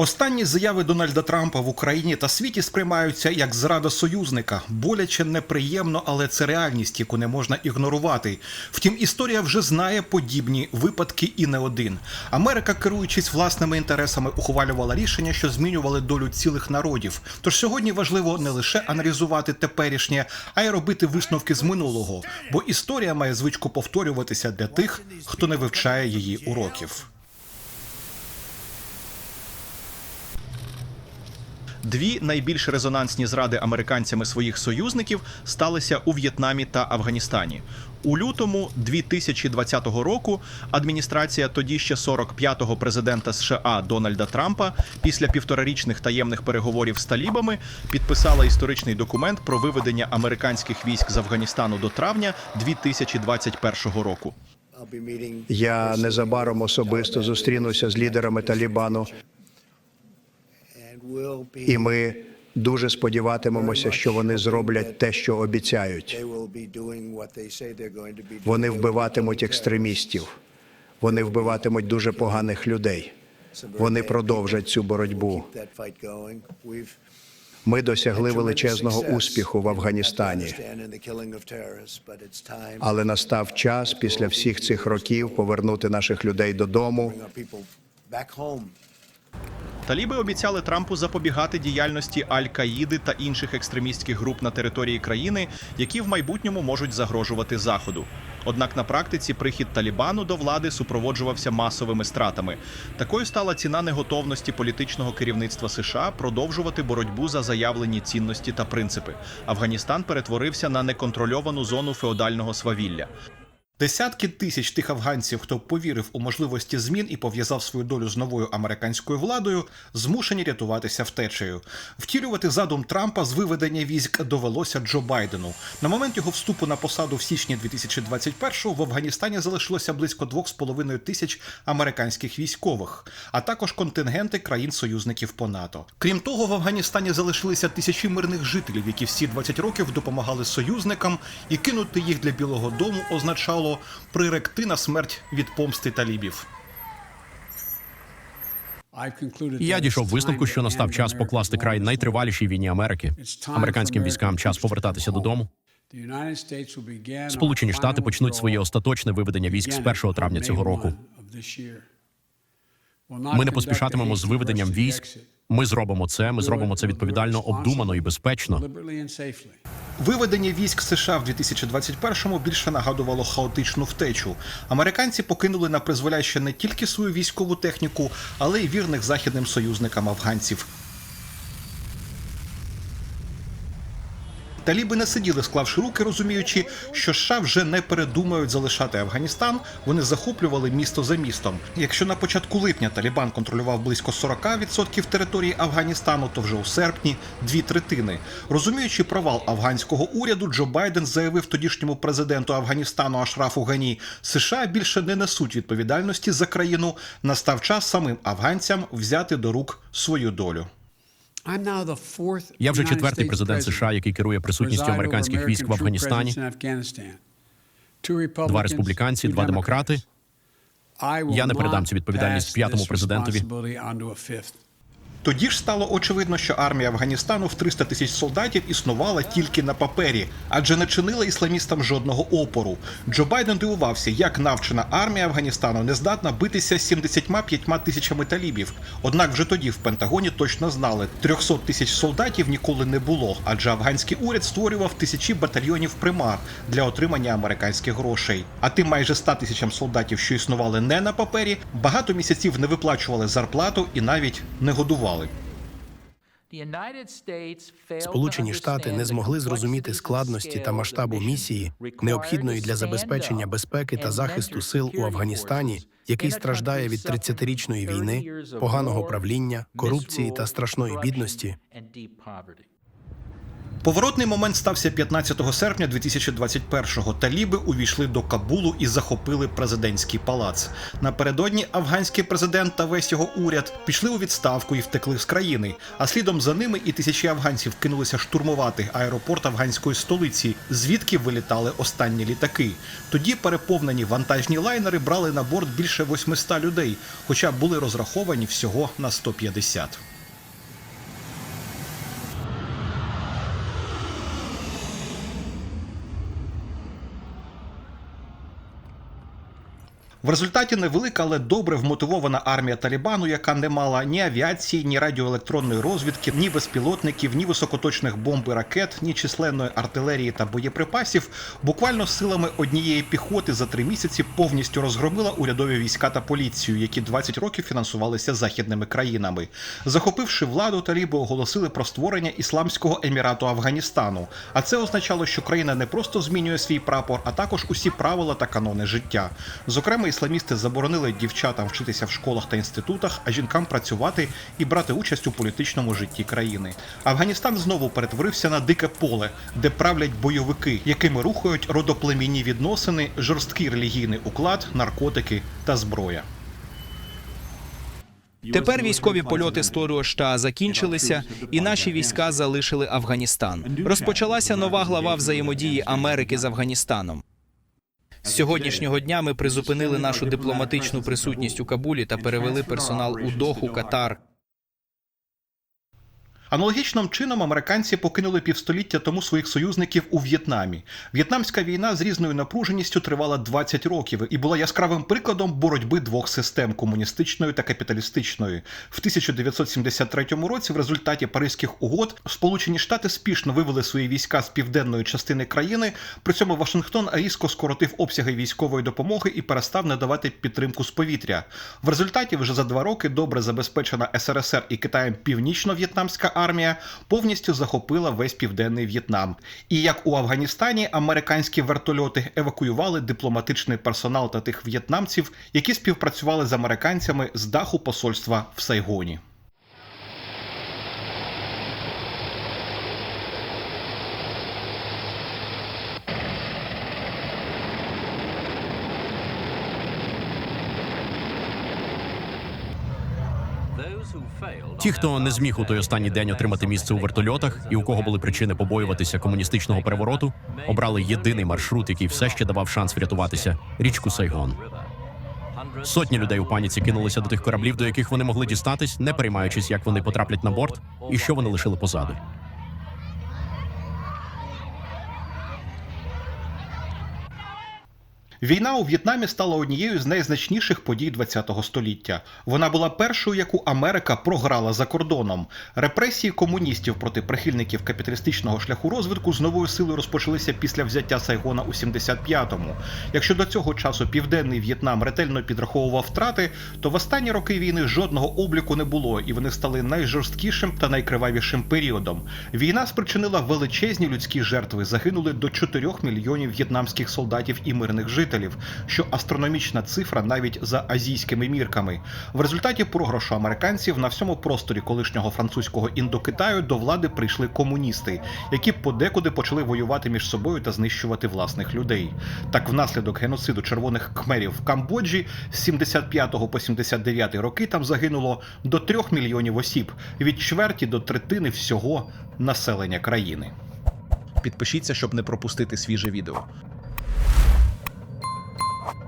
Останні заяви Дональда Трампа в Україні та світі сприймаються як зрада союзника. Боляче неприємно, але це реальність, яку не можна ігнорувати. Втім, історія вже знає подібні випадки і не один. Америка, керуючись власними інтересами, ухвалювала рішення, що змінювали долю цілих народів. Тож сьогодні важливо не лише аналізувати теперішнє, а й робити висновки з минулого, бо історія має звичку повторюватися для тих, хто не вивчає її уроків. Дві найбільш резонансні зради американцями своїх союзників сталися у В'єтнамі та Афганістані. У лютому 2020 року адміністрація тоді ще 45-го президента США Дональда Трампа після півторарічних таємних переговорів з талібами підписала історичний документ про виведення американських військ з Афганістану до травня 2021 року. Я незабаром особисто зустрінуся з лідерами Талібану, і ми дуже сподіватимемося, що вони зроблять те, що обіцяють. Вони вбиватимуть екстремістів, вони вбиватимуть дуже поганих людей. Вони продовжать цю боротьбу. Ми досягли величезного успіху в Афганістані. Але настав час після всіх цих років повернути наших людей додому. Таліби обіцяли Трампу запобігати діяльності Аль-Каїди та інших екстремістських груп на території країни, які в майбутньому можуть загрожувати заходу. Однак на практиці прихід Талібану до влади супроводжувався масовими стратами. Такою стала ціна неготовності політичного керівництва США продовжувати боротьбу за заявлені цінності та принципи. Афганістан перетворився на неконтрольовану зону феодального свавілля. Десятки тисяч тих афганців, хто повірив у можливості змін і пов'язав свою долю з новою американською владою, змушені рятуватися втечею. Втілювати задум Трампа з виведення військ довелося Джо Байдену. На момент його вступу на посаду в січні 2021-го в Афганістані залишилося близько 2,5 тисяч американських військових, а також контингенти країн-союзників по НАТО. Крім того, в Афганістані залишилися тисячі мирних жителів, які всі 20 років допомагали союзникам, і кинути їх для Білого Дому означало приректи на смерть від помсти талібів. Я дійшов висновку, що настав час покласти край найтривалішій війні Америки. Американським військам час повертатися додому. Сполучені Штати почнуть своє остаточне виведення військ з 1 травня цього року. Ми не поспішатимемо з виведенням військ. Ми зробимо це. Ми зробимо це відповідально, обдумано і безпечно. Виведення військ США в 2021-му більше нагадувало хаотичну втечу. Американці покинули на призволяще не тільки свою військову техніку, але й вірних західним союзникам афганців. Таліби не сиділи, склавши руки, розуміючи, що США вже не передумають залишати Афганістан. Вони захоплювали місто за містом. Якщо на початку липня Талібан контролював близько 40% території Афганістану, то вже у серпні дві третини. Розуміючи провал афганського уряду, Джо Байден заявив тодішньому президенту Афганістану Ашрафу Гані, США більше не несуть відповідальності за країну. Настав час самим афганцям взяти до рук свою долю. Я вже четвертий президент США, який керує присутністю американських військ в Афганістані. Два республіканці, два демократи. Я не передам цю відповідальність п'ятому президентові. Тоді ж стало очевидно, що армія Афганістану в 300 тисяч солдатів існувала тільки на папері, адже не чинила ісламістам жодного опору. Джо Байден дивувався, як навчена армія Афганістану не здатна битися з 75 тисячами талібів. Однак вже тоді в Пентагоні точно знали, 300 тисяч солдатів ніколи не було, адже афганський уряд створював тисячі батальйонів примар для отримання американських грошей. А тим майже 100 тисячам солдатів, що існували не на папері, багато місяців не виплачували зарплату і навіть не годували. Сполучені Штати не змогли зрозуміти складності та масштабу місії, необхідної для забезпечення безпеки та захисту сил у Афганістані, який страждає від 30-річної війни, поганого правління, корупції та страшної бідності. Поворотний момент стався 15 серпня 2021-го. Таліби увійшли до Кабулу і захопили президентський палац. Напередодні афганський президент та весь його уряд пішли у відставку і втекли з країни. А слідом за ними і тисячі афганців кинулися штурмувати аеропорт афганської столиці, звідки вилітали останні літаки. Тоді переповнені вантажні лайнери брали на борт більше 800 людей, хоча були розраховані всього на 150. В результаті невелика, але добре вмотивована армія Талібану, яка не мала ні авіації, ні радіоелектронної розвідки, ні безпілотників, ні високоточних бомб і ракет, ні численної артилерії та боєприпасів, буквально силами однієї піхоти за три місяці повністю розгромила урядові війська та поліцію, які 20 років фінансувалися західними країнами. Захопивши владу, таліби оголосили про створення ісламського емірату Афганістану. А це означало, що країна не просто змінює свій прапор, а також усі правила та канони життя. Зокрема, ісламісти заборонили дівчатам вчитися в школах та інститутах, а жінкам працювати і брати участь у політичному житті країни. Афганістан знову перетворився на дике поле, де правлять бойовики, якими рухають родоплемінні відносини, жорсткий релігійний уклад, наркотики та зброя. Тепер військові польоти з Тору США закінчилися, і наші війська залишили Афганістан. Розпочалася нова глава взаємодії Америки з Афганістаном. З сьогоднішнього дня ми призупинили нашу дипломатичну присутність у Кабулі та перевели персонал у Доху, Катар. Аналогічним чином американці покинули півстоліття тому своїх союзників у В'єтнамі. В'єтнамська війна з різною напруженістю тривала 20 років і була яскравим прикладом боротьби двох систем комуністичної та капіталістичної. В 1973 році, в результаті Паризьких угод, Сполучені Штати спішно вивели свої війська з південної частини країни. При цьому Вашингтон різко скоротив обсяги військової допомоги і перестав надавати підтримку з повітря. В результаті вже за два роки добре забезпечена СРСР і Китаєм північно-в'єтнамська армія повністю захопила весь південний В'єтнам. І як у Афганістані, американські вертольоти евакуювали дипломатичний персонал та тих в'єтнамців, які співпрацювали з американцями з даху посольства в Сайгоні. Ті, хто не зміг у той останній день отримати місце у вертольотах, і у кого були причини побоюватися комуністичного перевороту, обрали єдиний маршрут, який все ще давав шанс врятуватися річку Сайгон. Сотні людей у паніці кинулися до тих кораблів, до яких вони могли дістатись, не переймаючись, як вони потраплять на борт і що вони лишили позаду. Війна у В'єтнамі стала однією з найзначніших подій ХХ століття. Вона була першою, яку Америка програла за кордоном. Репресії комуністів проти прихильників капіталістичного шляху розвитку з новою силою розпочалися після взяття Сайгона у 75-му. Якщо до цього часу південний В'єтнам ретельно підраховував втрати, то в останні роки війни жодного обліку не було, і вони стали найжорсткішим та найкривавішим періодом. Війна спричинила величезні людські жертви. Загинули до 4 мільйонів в'єтнамських солдатів і мирних жителів, що астрономічна цифра навіть за азійськими мірками. В результаті програшу американців на всьому просторі колишнього французького індокитаю до влади прийшли комуністи, які подекуди почали воювати між собою та знищувати власних людей. Так, внаслідок геноциду червоних кхмерів в Камбоджі з 75 по 79 роки там загинуло до 3 мільйонів осіб, від чверті до третини всього населення країни. Підпишіться, щоб не пропустити свіже відео.